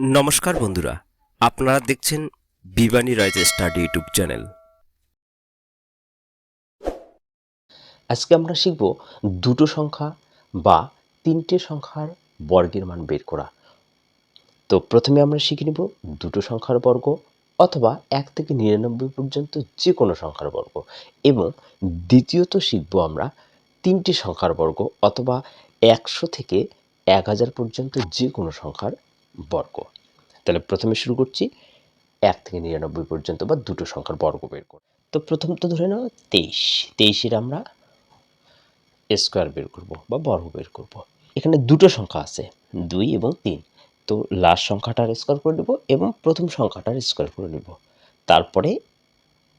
নমস্কার বন্ধুরা, আপনারা দেখছেন Bibani rise study YouTube channel. আজকে আমরা শিখব দুটো সংখ্যা বা তিনটে সংখ্যার বর্গের মান বের করা। তো প্রথমে আমরা শিখে নেব দুটো সংখ্যার বর্গ অথবা এক থেকে নিরানব্বই পর্যন্ত যে কোনো সংখ্যার বর্গ এবং দ্বিতীয়ত শিখব আমরা তিনটি সংখ্যার বর্গ অথবা একশো থেকে এক হাজার পর্যন্ত যে কোনো সংখ্যার বর্গ। তাহলে প্রথমে শুরু করছি এক থেকে নিরানব্বই পর্যন্ত বা দুটো সংখ্যার বর্গ বের করা। তো প্রথম তো ধরে নাও তেইশ। তেইশের আমরা স্কোয়ার বের করব বা বর্গ বের করব। এখানে দুটো সংখ্যা আছে, দুই এবং তিন। তো লাস্ট সংখ্যাটার স্কোয়ার করে নেব এবং প্রথম সংখ্যাটার স্কোয়ার করে নেব। তারপরে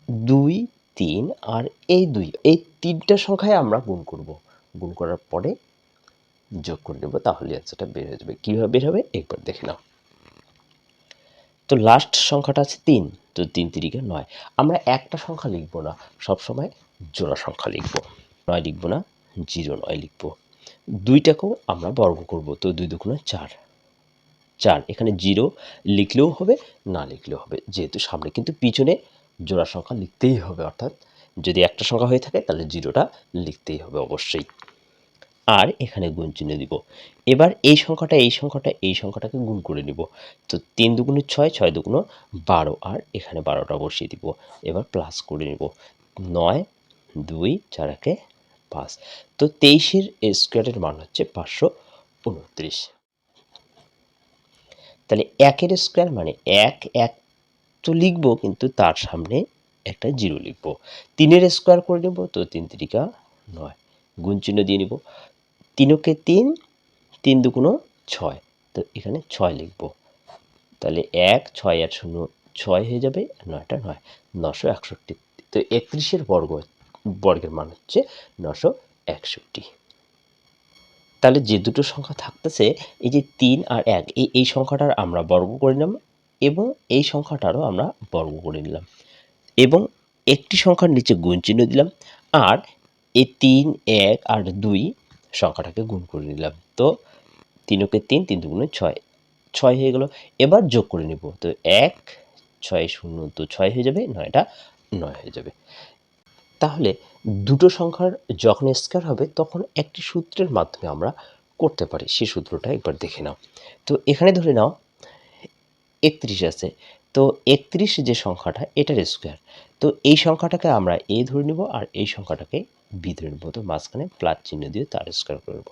দুই, তিন আর এই দুই, এই তিনটা সংখ্যায় আমরা গুণ করব। গুণ করার পরে যোগ করে নেব, তাহলে অ্যান্সারটা বের হয়ে যাবে। কীভাবে বের হবে? একবার দেখে নাও। তো লাস্ট সংখ্যাটা আছে তিন, তো তিন তিরিকে নয়। আমরা একটা সংখ্যা লিখব না, সবসময় জোড়া সংখ্যা লিখব। নয় লিখব না, জিরো নয় লিখব। দুইটাকেও আমরা বর্গ করব, তো দুই দুগুণে চার। চার, এখানে জিরো লিখলেও হবে, না লিখলেও হবে। যেহেতু সামনে কিন্তু পিছনে জোড়া সংখ্যা লিখতেই হবে, অর্থাৎ যদি একটা সংখ্যা হয়ে থাকে, তাহলে জিরোটা লিখতেই হবে অবশ্যই। আর এখানে গুণ চিহ্ন দিব। এবার এই সংখ্যাটা এই সংখ্যাটা, এই সংখ্যাটাকে গুণ করে নিব। তো তিন দুগুণে ছয় ছয় দুগুণ বারো, আর এখানে বারোটা বসিয়ে দিব। এবার প্লাস করে নিব। নয়, দুই, চার, একে পাঁচ। তো তেইশের স্কোয়ারের মান হচ্ছে পাঁচশো উনত্রিশ। তাহলে একের স্কোয়ার মানে এক এক তো লিখব, কিন্তু তার সামনে একটা জিরো লিখব। তিনের স্কোয়ার করে নেব, তো তিন তিরিকা নয়। গুণ চিহ্ন দিয়ে নিব। তিনকে তিন তিন দুগুণো ছয়। তো এখানে ছয় লিখব। তাহলে এক, ছয় আর শূন্য, ছয় হয়ে যাবে নয়টা নয়। নশো একষট্টি। তো একত্রিশের বর্গ, বর্গের মান হচ্ছে নশো একষট্টি। তাহলে যে দুটো সংখ্যা থাকতেছে, এই যে তিন আর এক, এই এই সংখ্যাটার আমরা বর্গ করে নিলাম এবং এই সংখ্যাটারও আমরা বর্গ করে নিলাম। এবং একটি সংখ্যার নিচে গুণ চিহ্ন দিলাম। আর এই তিন, এক আর দুই সংখ্যাটাকে গুণ করে নিলাম। তো তিনকে তিন তিন দুগুণে ছয়। ছয় হয়ে গেল। এবার যোগ করে নিব। তো এক, ছয় শূন্য তো ছয় হয়ে যাবে, নয়টা নয় হয়ে যাবে। তাহলে দুটো সংখ্যার যখন স্কোয়ার হবে, তখন একটি সূত্রের মাধ্যমে আমরা করতে পারি। সেই সূত্রটা একবার দেখে নাও। তো এখানে ধরে নাও, একত্রিশ আছে। তো একত্রিশ যে সংখ্যাটা, এটার স্কোয়ার তো এই সংখ্যাটাকে আমরা এ ধরে নিব আর এই সংখ্যাটাকে বি ধরে নেব। তো মাঝখানে প্লাস চিহ্ন দিয়ে তার স্কোয়ার করে নেব।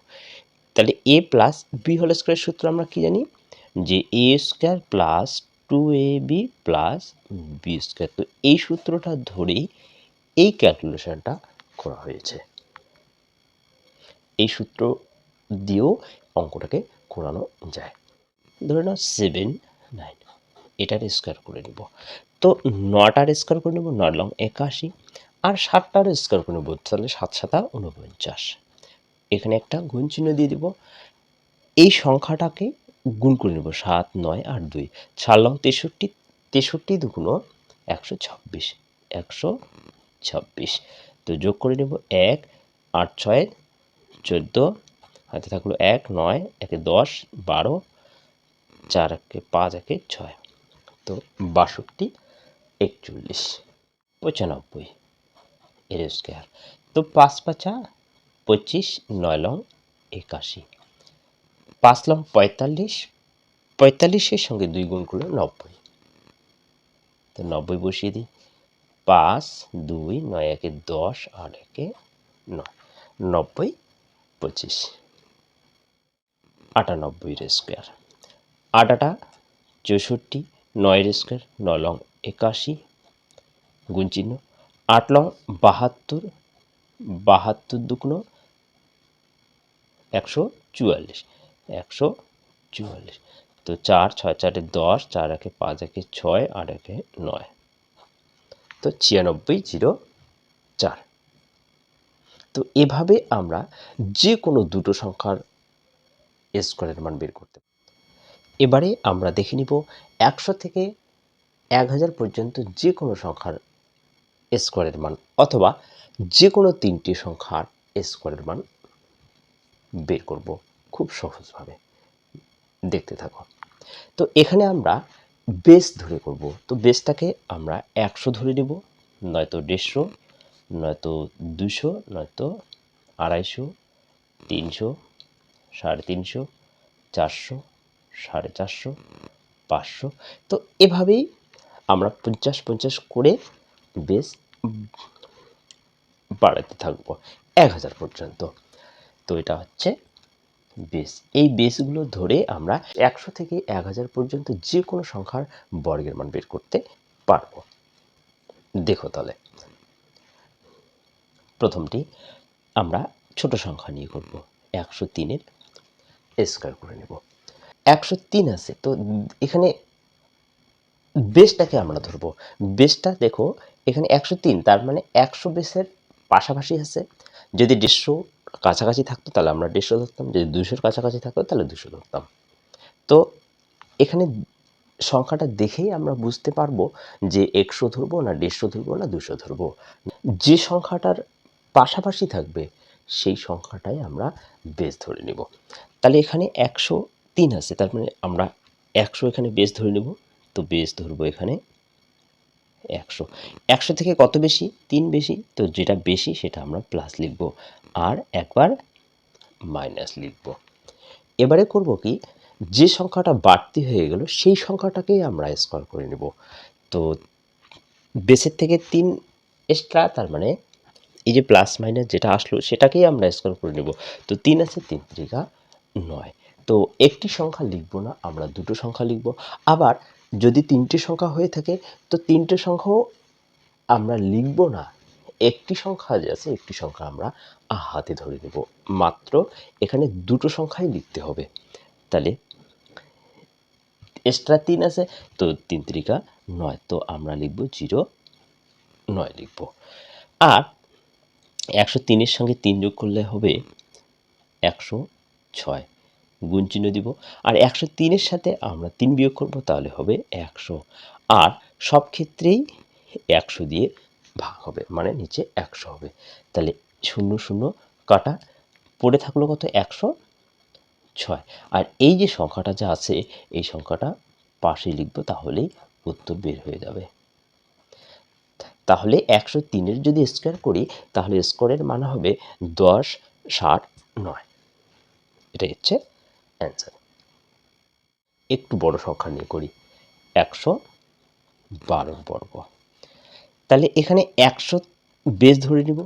তাহলে A plus B whole square সূত্র আমরা কি জানি? যে A square plus two A B plus B square তো এই সূত্রটা ধরেই এই ক্যালকুলেশনটা করা হয়েছে। এই সূত্র দিয়েও অঙ্কটাকে করানো যায়। ধরে নাও সেভেন নাইন এটার স্কোয়ার করে নিব। তো নটার স্কোয়ার করে নেব, নয় লং একাশি, আর সাতটার স্কোয়ার করে নেব, তাহলে সাত সাতা উনপঞ্চাশ এখানে একটা গুণ চিহ্ন দিয়ে দিব। এই সংখ্যাটাকে গুণ করে নেব, সাত, নয় আর দুই। চার লং তেষট্টি তেষট্টি দুগুণ একশো ছাব্বিশ একশো ছাব্বিশ। তো যোগ করে নেব এক, আট, ছয়, চোদ্দ, হাতে থাকল এক, নয়, একে দশ, বারো, চার, একে পাঁচ, একে ছয়। বাষট্টি একচল্লিশ। পঁচানব্বই। এর স্কোয়ার তো পাঁচ পাঁচা পঁচিশ, নয় লং, একাশি। পাঁচ লং পঁয়তাল্লিশ, পঁয়তাল্লিশের সঙ্গে দুই গুণ করলে নব্বই। তো নব্বই বসিয়ে দিই। পাঁচ, দুই, নয়, একে দশ, আট, একে নয়। নব্বই, পঁচিশ। আটানব্বইয়ের স্কোয়ার আট আটা চৌষট্টি নয়ের স্কোয়ার নয় লং একাশি গুণ চিহ্ন আট লং বাহাত্তর বাহাত্তর দুগুণ একশো চুয়াল্লিশ একশো চুয়াল্লিশ। তো চার, ছয়, চারে দশ, চার একে পাঁচ, একে ছয়, আট একে নয়। তো ছিয়ানব্বই, জিরো, চার। তো এভাবে আমরা যে কোনো দুটো সংখ্যার স্কোয়ারের মান বের করতে এবারে আমরা দেখে নিব একশো থেকে এক হাজার পর্যন্ত যে কোনো সংখ্যার স্কোয়ারের মান অথবা যে কোনো তিনটি সংখ্যার স্কোয়ারের মান বের করব খুব সহজভাবে। দেখতে থাকো। তো এখানে আমরা বেস ধরে করব। তো বেসটাকে আমরা একশো ধরে নেব, নয়তো দেড়শো, নয়তো দুশো নয়তো আড়াইশো, তিনশো, সাড়ে তিনশো, চারশো, সাড়ে চারশো পাঁচশো। তো এভাবেই আমরা পঞ্চাশ পঞ্চাশ করে বেস বাড়াতে থাকব এক হাজার পর্যন্ত। তো এটা হচ্ছে বেস এই বেসগুলো ধরে আমরা একশো থেকে এক হাজার পর্যন্ত যে কোনো সংখ্যার বর্গের মান বের করতে পারব। দেখো তাহলে। প্রথমটি আমরা ছোট সংখ্যা নিয়ে করব। একশো তিনের স্কোয়ার করে নেব। একশো তিন আছে। তো এখানে বেসটাকে আমরা ধরবো। বেসটা দেখো, এখানে একশো তিন, তার মানে একশো বেসের পাশাপাশি আছে। যদি দেড়শো কাছাকাছি থাকতো তাহলে আমরা দেড়শো ধরতাম, যদি দুশোর কাছাকাছি থাকতো তাহলে দুশো ধরতাম। তো এখানে সংখ্যাটা দেখেই আমরা বুঝতে পারব যে একশো ধরবো না দেড়শো ধরবো না দুশো ধরবো। যে সংখ্যাটার পাশাপাশি থাকবে, সেই সংখ্যাটাই আমরা বেস ধরে নেব। তাহলে এখানে একশো তিন আছে, তার মানে আমরা একশো এখানে বেস ধরে নেব, তো বেস ধরবো এখানে একশো। একশো থেকে কত বেশি? তিন বেশি, তো যেটা বেশি সেটা আমরা প্লাস লিখব, আর একবার মাইনাস লিখব। এবারে করব কি, যে সংখ্যাটা বাড়তি হয়ে গেল, সেই সংখ্যাটাকেই আমরা স্কোয়ার করে নেব। তো বেসের থেকে তিন এক্সট্রা তার মানে এই যে প্লাস মাইনাস যেটা আসলো, সেটাকেই আমরা স্কোয়ার করে নেব। তো তিন আছে, তিন ত্রিকা নয়। তো একটি সংখ্যা লিখব না, আমরা দুটো সংখ্যা লিখব। আবার যদি তিনটে সংখ্যা হয়ে থাকে, তো তিনটে সংখ্যাও আমরা লিখব না। একটি সংখ্যা যে আছে, একটি সংখ্যা আমরা হাতে ধরে নেব। মাত্র এখানে দুটো সংখ্যাই লিখতে হবে। তাহলে এক্সট্রা তিন আছে, তো তিন ত্রিকা নয়, তো আমরা লিখব জিরো, নয় লিখব। আর একশো তিনের সঙ্গে তিন যোগ করলে হবে একশো ছয়। গুণ চিহ্ন দিব। আর একশো তিনের সাথে আমরা তিন বিয়োগ করব, তাহলে হবে একশো। আর সব ক্ষেত্রেই একশো দিয়ে ভাগ হবে মানে নিচে একশো হবে। তাহলে শূন্য শূন্য কাটা, পড়ে থাকল কত? একশো ছয়। আর এই যে সংখ্যাটা যা আছে, এই সংখ্যাটা পাশে লিখব, তাহলেই উত্তর বের হয়ে যাবে। তাহলে একশো তিনের যদি স্কোয়ার করি, তাহলে স্কোয়ারের মান হবে দশ, ষাট, নয়। এটাই হচ্ছে অ্যান্সার একটু বড় সংখ্যা নিয়ে করি। একশো বারো বর্গ। তাহলে এখানে একশো বেস ধরে নিব।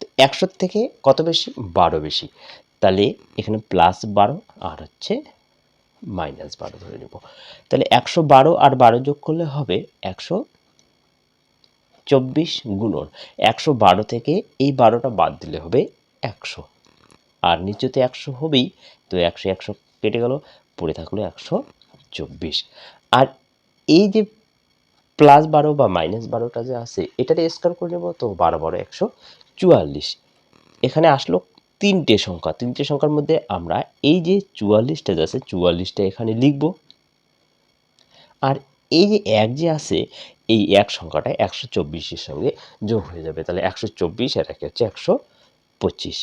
তো একশোর থেকে কত বেশি? বারো বেশি। তাহলে এখানে প্লাস বারো আর হচ্ছে মাইনাস বারো ধরে নেব। তাহলে একশো বারো আর বারো যোগ করলে হবে একশো চব্বিশ গুণন। একশো বারো থেকে এই বারোটা বাদ দিলে হবে একশো। আর নিচেতে একশো হবেই। তো একশো একশো কেটে গেল, পড়ে থাকল একশো চব্বিশ। আর এই যে প্লাস বারো বা মাইনাস বারোটা যে আছে, এটাতে স্কোয়ার করে নেব তো বারো বারো, একশো চুয়াল্লিশ। এখানে আসলো তিনটে সংখ্যা। তিনটে সংখ্যার মধ্যে আমরা এই যে চুয়াল্লিশটা যে আছে, চুয়াল্লিশটা এখানে লিখব। আর এই যে এক যে আছে, এই এক সংখ্যাটা একশো চব্বিশের সঙ্গে যোগ হয়ে যাবে। তাহলে একশো চব্বিশ আর একে হচ্ছে একশো পঁচিশ।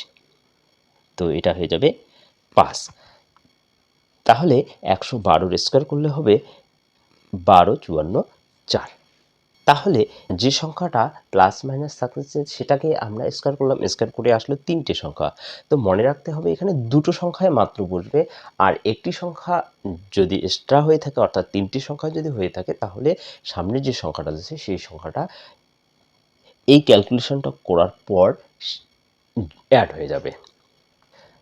তো এটা হয়ে যাবে পাঁচ। তাহলে একশো বারোর স্কোয়ার করলে হবে বারো চুয়ান্ন চার। তাহলে যে সংখ্যাটা প্লাস মাইনাস থাকছে সেটাকে আমরা স্কোয়ার করলাম স্কোয়ার করে আসলো তিনটে সংখ্যা। তো মনে রাখতে হবে এখানে দুটো সংখ্যায় মাত্র বসবে। আর একটি সংখ্যা যদি এক্সট্রা হয়ে থাকে, অর্থাৎ তিনটি সংখ্যা যদি হয়ে থাকে, তাহলে সামনে যে সংখ্যাটা আছে, সেই সংখ্যাটা এই ক্যালকুলেশনটা করার পর অ্যাড হয়ে যাবে।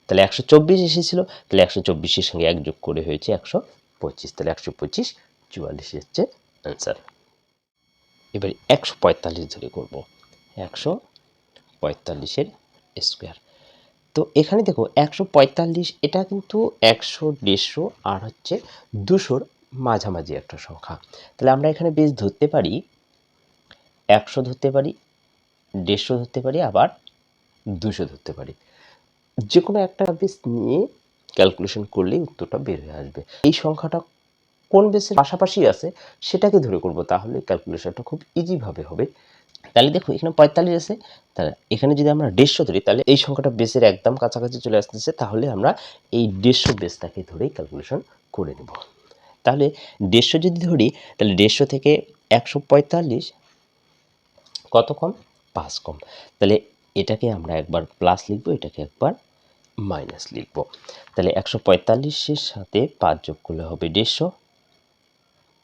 তাহলে একশো চব্বিশ এসেছিল, তাহলে একশো চব্বিশের সঙ্গে এক যোগ করে হয়েছে একশো পঁচিশ, তাহলে একশো পঁচিশ চুয়াল্লিশ হচ্ছে অ্যান্সার এবারে একশো পঁয়তাল্লিশ ধরে করব, একশো পঁয়তাল্লিশের স্কোয়ার তো এখানে দেখো একশো পঁয়তাল্লিশ, এটা কিন্তু একশো, দেড়শো আর হচ্ছে দুশোর মাঝামাঝি একটা সংখ্যা। তাহলে আমরা এখানে বেশ ধরতে পারি, একশো ধরতে পারি, দেড়শো ধরতে পারি, আবার দুশো ধরতে পারি। যে কোনো একটা বেস নিয়ে ক্যালকুলেশন করলেই উত্তরটা বের হয়ে আসবে। এই সংখ্যাটা কোন বেসের পাশাপাশি আছে সেটাকে ধরে করব তাহলে ক্যালকুলেশনটা খুব ইজিভাবে হবে। তাহলে দেখো এখানে পঁয়তাল্লিশ আছে, তাহলে এখানে যদি আমরা দেড়শো ধরি, তাহলে এই সংখ্যাটা বেসের একদম কাছাকাছি চলে আসতেছে, তাহলে আমরা এই দেড়শো বেসটাকে ধরেই ক্যালকুলেশন করে নেব। তাহলে দেড়শো যদি ধরি, তাহলে দেড়শো থেকে একশো পঁয়তাল্লিশ কত কম? পাঁচ কম। তাহলে এটাকে আমরা একবার প্লাস লিখব, এটাকে একবার মাইনাস লিখব। তাহলে একশো পঁয়তাল্লিশের সাথে পাঁচ যোগ করলে হবে দেড়শো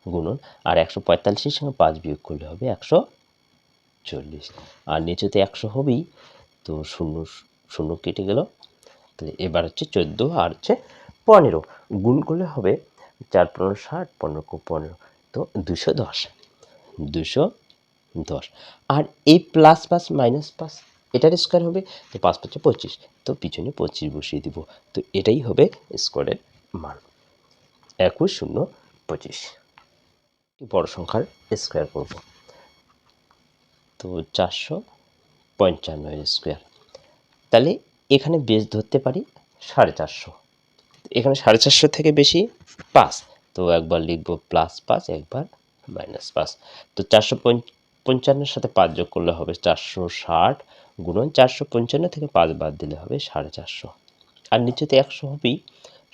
গুণন, আর একশো পঁয়তাল্লিশের সঙ্গে পাঁচ বিয়োগ করলে হবে একশো চল্লিশ। আর নিচেতে একশো হবেই, তো শূন্য শূন্য কেটে গেল। তাহলে এবার হচ্ছে চোদ্দ, আর হচ্ছে পনেরো। গুণ করলে হবে চার পনেরো ষাট, পনেরো পনেরো, তো দুশো দশ দুশো দশ। আর এই প্লাস পাঁচ মাইনাস পাঁচ এটার স্কোয়ার হবে, তো পাঁচ পাঁচে পঁচিশ, তো পিছনে পঁচিশ বসিয়ে দিব, তো এটাই হবে স্কোয়ারের মান। একুশ শূন্য পঁচিশ। বড় সংখ্যার স্কোয়ার করব। তো চারশো পঞ্চান্নের স্কোয়ার তাহলে এখানে বেশ ধরতে পারি সাড়ে চারশো। এখানে সাড়ে চারশো থেকে বেশি পাঁচ, তো একবার লিখব প্লাস পাঁচ, একবার মাইনাস পাঁচ। তো চারশো পঞ্চান্নের সাথে পাঁচ যোগ করলে হবে চারশো ষাট। গুণন চারশো পঞ্চান্ন থেকে পাঁচ বাদ দিলে হবে সাড়ে চারশো। আর নিচেতে একশো হবেই,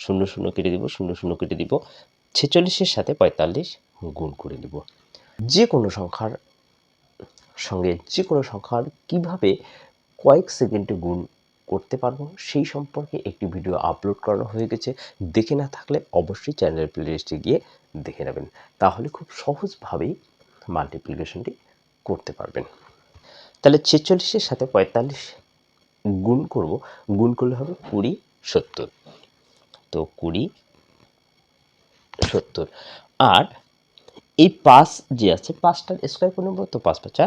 শূন্য শূন্য কেটে দিব, শূন্য শূন্য কেটে দিব, ছেচল্লিশের সাথে পঁয়তাল্লিশ গুণ করে দিব যে কোনো সংখ্যার সঙ্গে যে কোনো সংখ্যার কীভাবে কয়েক সেকেন্ডে গুণ করতে পারব, সেই সম্পর্কে একটি ভিডিও আপলোড করানো হয়ে গেছে। দেখে না থাকলে অবশ্যই চ্যানেলের প্লেলিস্টে গিয়ে দেখে নেবেন। তাহলে খুব সহজভাবেই মাল্টিপ্লিকেশনটি করতে পারবেন। তাহলে ছেচল্লিশের সাথে পঁয়তাল্লিশ গুণ করব, গুণ করলে হবে কুড়ি সত্তর। তো কুড়ি সত্তর। আর এই পাঁচ যে আছে, পাঁচটার স্কোয়ার করে নেব তো পাঁচ পাঁচা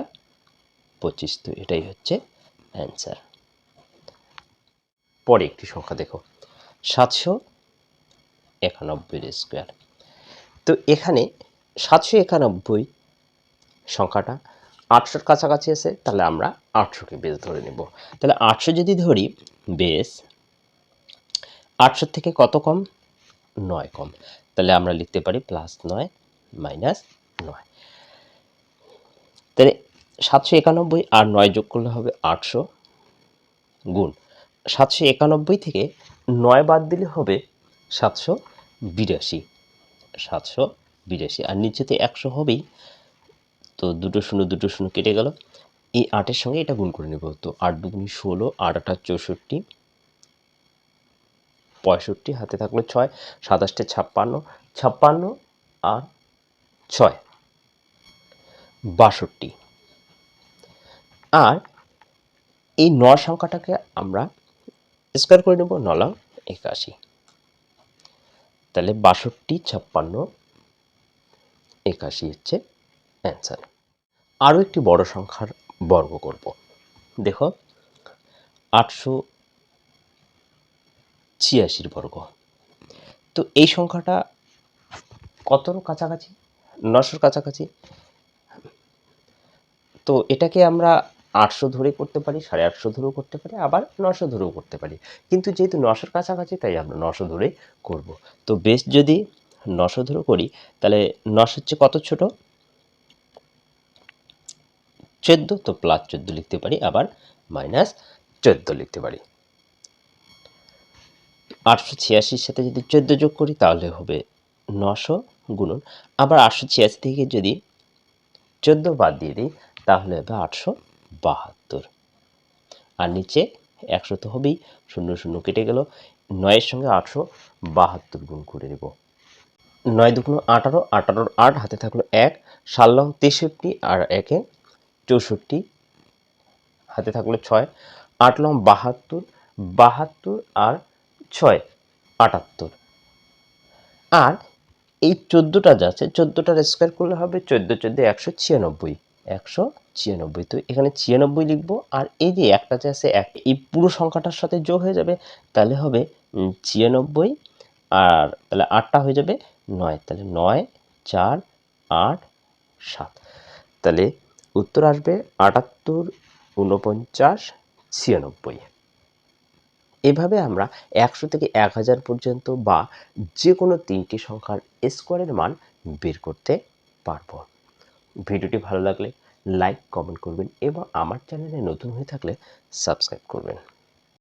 পঁচিশ তো এটাই হচ্ছে অ্যান্সার পরে একটি সংখ্যা দেখো, সাতশো একানব্বইয়ের স্কোয়ার তো এখানে সাতশো একানব্বই সংখ্যাটা আটশোর কাছাকাছি আছে, তাহলে আমরা আটশোকে বেস ধরে নেব। তাহলে আটশো যদি ধরি, বেস আটশোর থেকে কত কম? নয় কম। তাহলে আমরা লিখতে পারি প্লাস নয়, মাইনাস নয়। তাহলে সাতশো একানব্বই আর নয় যোগ করলে হবে আটশো গুণ। সাতশো একানব্বই থেকে নয় বাদ দিলে হবে সাতশো বিরাশি। সাতশো বিরাশি। আর নিচেতে একশো হবেই তো দুটো শূন্য দুটো শূন্য কেটে গেল। এই আটের সঙ্গে এটা গুণ করে নেব। তো আট দুগুনি ষোলো, আট আটা চৌষট্টি, পঁয়ষট্টি, হাতে থাকল ছয়, সাতাশটা ছাপ্পান্ন ছাপ্পান্ন আর ছয়, বাষট্টি। আর এই ন সংখ্যাটাকে আমরা স্কোয়ার করে নেব নলং একাশি। তাহলে বাষট্টি, ছাপ্পান্ন, একাশি হচ্ছে অ্যান্সার। আরও একটি বড় সংখ্যার বর্গ করব। দেখো, আটশো ছিয়াশির বর্গ। তো এই সংখ্যাটা কতর কাছাকাছি? নশোর কাছাকাছি। তো এটাকে আমরা আটশো ধরে করতে পারি, সাড়ে আটশো ধরেও করতে পারি, আবার নশো ধরেও করতে পারি। কিন্তু যেহেতু নশোর কাছাকাছি, তাই আমরা নশো ধরে করব। তো বেশ যদি নশো ধরে করি, তাহলে নশো হচ্ছে কত ছোট? চোদ্দ, তো প্লাস চোদ্দ লিখতে পারি, আবার মাইনাস চোদ্দ লিখতে পারি। আটশো ছিয়াশির সাথে যদি চোদ্দ যোগ করি, তাহলে হবে নশো গুণন। আবার আটশো ছিয়াশি থেকে যদি চোদ্দ বাদ দিয়ে দিই, তাহলে হবে আটশো বাহাত্তর। আর নিচে একশো তো হবেই, শূন্য শূন্য কেটে গেল, নয়ের সঙ্গে আটশো বাহাত্তর গুণ করে নেব। নয় দুগুণ আঠারো, আঠারোর আট হাতে থাকল এক সাল্লং তেষট্টি, আর একে চৌষট্টি, হাতে থাকল ছয়, আট লং বাহাত্তর বাহাত্তর আর ছয়, আটাত্তর। আর এই চোদ্দোটা যা আছে, চোদ্দোটার স্কোয়ার করলে হবে চোদ্দ চোদ্দ, একশো ছিয়ানব্বই একশো ছিয়ানব্বই। তো এখানে ছিয়ানব্বই লিখব, আর এই যে একটা যে আছে, এক, এই পুরো সংখ্যাটার সাথে যোগ হয়ে যাবে, তাহলে হবে ছিয়ানব্বই, আর তাহলে আটটা হয়ে যাবে নয়, তাহলে নয়, চার, আট, সাত। তাহলে উত্তর আসবে আটাত্তর, ঊনপঞ্চাশ, ছিয়ানব্বই। এভাবে আমরা একশো থেকে এক হাজার পর্যন্ত বা যে কোনো তিনটি সংখ্যার স্কোয়ারের মান বের করতে পারব। ভিডিওটি ভালো লাগলে লাইক, কমেন্ট করবেন এবং আমার চ্যানেলে নতুন হয়ে থাকলে সাবস্ক্রাইব করবেন।